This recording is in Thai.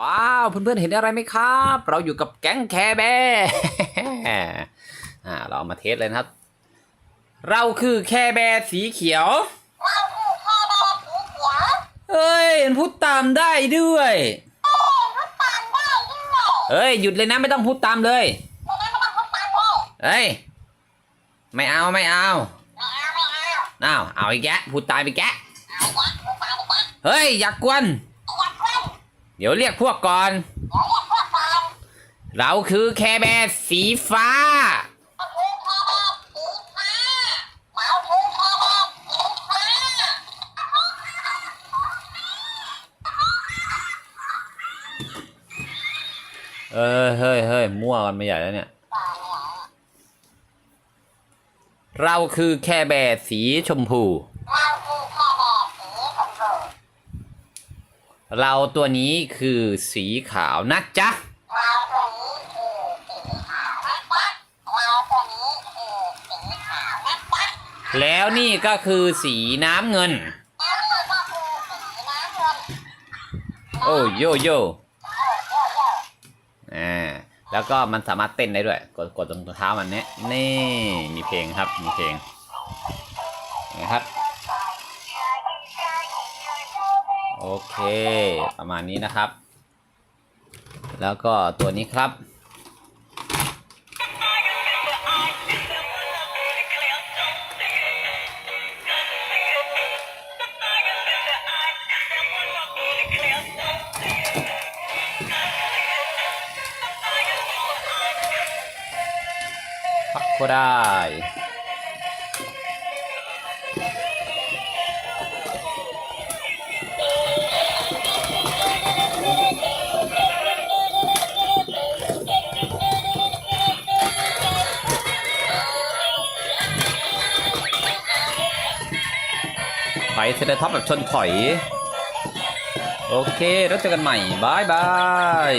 ว้าวเพื่อนๆเห็นอะไรไหมครับ เราอยู่กับแก๊งแคร์แบร์อ่าเราเอามาเทสเลยนะครับ เราคือแคร์แบร์สีเขียวเอ้ยมันพูดตามได้ด้วยเอ้ยหยุดเลยนะไม่ต้องพูดตามเลยเอ้ยไม่เอาไม่เอาเอาเอาอีกแกพูดตามอีกแกเฮ้ยอยากกวน เดี๋ยวเรียกพวกก่อน เราคือแคร์แบร์สีฟ้า เออเฮ้ยเฮ้ยมั่วกันไม่ใหญ่แล้วเนี่ย เราคือแคร์แบร์สีชมพู เราตัวนี้คือสีขาวนะจ๊ะแล้วนี่ก็คือสีน้ำเงินโอ้โยโย่อ่าแล้วก็มันสามารถเต้นได้ด้วย กดกดตรงเท้ามันเนี้ยนี่มีเพลงครับมีเพลงนะครับ โอเค ประมาณนี้นะครับ แล้วก็ตัวนี้ครับ พักก็ได้ ไปเซนท็อปแบบชนถอย โอเค แล้วเจอกันใหม่บายบาย